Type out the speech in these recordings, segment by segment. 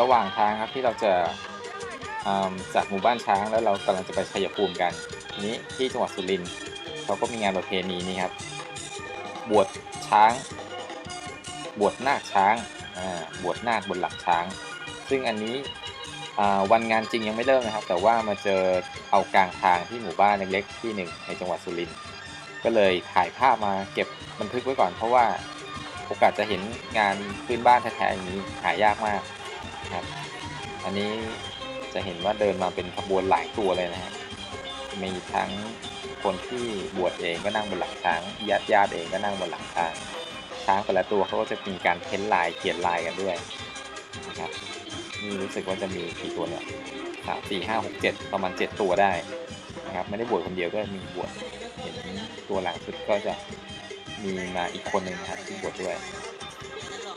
ระหว่างทางครับที่เราจะจากหมู่บ้านช้างแล้วเรากำลังจะไปชัยภูมิกันนี้ที่จังหวัดสุรินทร์เขาก็มีงานประเพณีนี้ครับ บวชช้าง บวชนาคช้างบวชนาคบนหลังช้าง ซึ่งอันนี้วันงานจริงยังไม่เริ่มนะครับ แต่ว่ามาเจอเอากลางทางที่หมู่บ้านเล็กๆที่หนึ่งในจังหวัดสุรินทร์ก็เลยถ่ายภาพมาเก็บบันทึกไว้ก่อน เพราะว่าโอกาสจะเห็นงานพื้นบ้านแท้ๆอย่างนี้หายากมาก นะครับ อันนี้จะเห็นว่าเดินมาเป็นขบวนหลายตัวเลยนะฮะมีทั้งคนที่บวชเองก็นั่งบนหลังช้างญาติญาติเองก็นั่งบนหลังช้างช้างแต่ละตัวเขาก็จะมีการเพ้นลายเขียนลายกันด้วยนะครับนี่รู้สึกว่าจะมีกี่ตัวเนี่ยสามสี่ห้าหกเจ็ดประมาณเจ็ดตัวได้นะครับไม่ได้บวชคนเดียวด้วยมีบวชเห็นตัวหลังสุดก็จะมีมาอีกคนหนึ่งนะครับที่บวชด้วย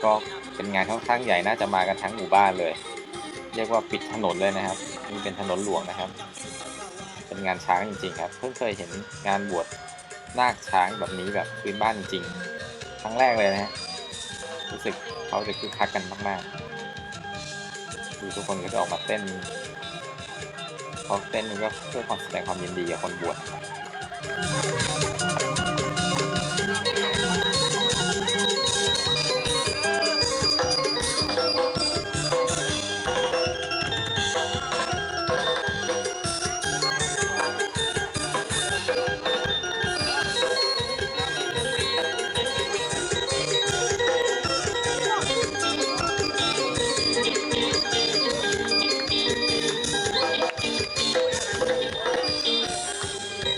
ก็ เป็นงานค่อนข้างใหญ่น่าจะมากันทั้งหมู่บ้านเลย เรียกว่าปิดถนนเลยนะครับนี่เป็นถนนหลวงนะครับ เป็นงานช้างจริง ๆ ครับ เพิ่งเคยเห็นงานบวชนาคช้างแบบนี้แบบพื้นบ้านจริงครั้งแรกเลยนะฮะรู้สึกเขาจะคึกคักกันมากๆดูทุกคนก็จะออกมาเต้นเขาเต้นก็เพื่อความแสดงความยินดีกับคนบวช